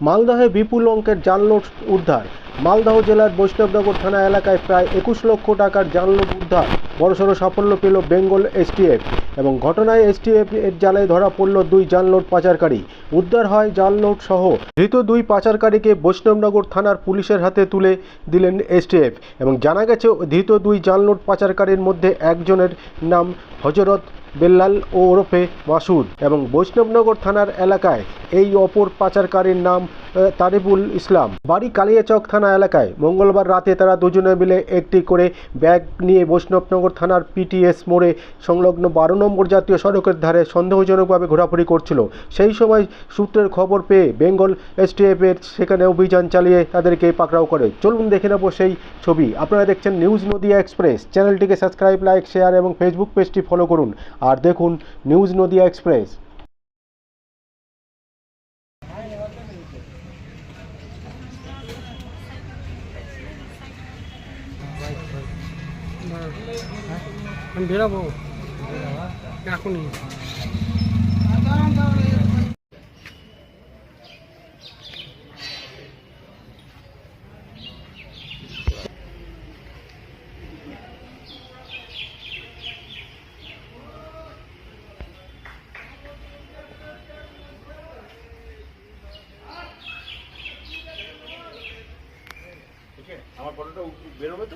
মালদহে বিপুল অঙ্কের জালনোট উদ্ধার। মালদহ জেলার বৈষ্ণবনগর থানা এলাকায় প্রায় একুশ লক্ষ টাকার জালনোট উদ্ধার। বড়সড় সাফল্য পেল বেঙ্গল এসটিএফ এবং ঘটনায় এসটিএফ এর জালে ধরা পড়ল দুই জালনোট পাচারকারী। উদ্ধার হয় জালনোট সহ। ধৃত দুই পাচারকারীকে বৈষ্ণবনগর থানার পুলিশের হাতে তুলে দিলেন এসটিএফ এবং জানা গেছে ধৃত দুই জালনোট পাচারকারীর মধ্যে একজনের নাম হজরত বেল্লাল ওরফে মাসুদ এবং বৈষ্ণবনগর থানার এলাকায় এই অপর পাচারকারীর নাম তারিবুল ইসলাম। বাড়ি কালিয়াচক থানা এলাকায় মঙ্গলবার রাতে তারা দুজনে মিলে একটি করে ব্যাগ নিয়ে বৈষ্ণবনগর থানার পিটিএস মোড়ে সংলগ্ন বারো নম্বর জাতীয় সড়কের ধারে সন্দেহজনকভাবে ঘোরাফুরি করছিল। সেই সময় সূত্রের খবর পেয়ে বেঙ্গল এসটিএফের সেখানে অভিযান চালিয়ে তাদেরকে পাকড়াও করে। চলুন দেখে নেব সেই ছবি। আপনারা দেখছেন নিউজ নদিয়া এক্সপ্রেস। চ্যানেলটিকে সাবস্ক্রাইব, লাইক, শেয়ার এবং ফেসবুক পেজটি ফলো করুন। আর দেখুন নিউজ নদিয়া এক্সপ্রেস। আমি বেরাবো এখনই আমার ফটোটা বেরোবে তো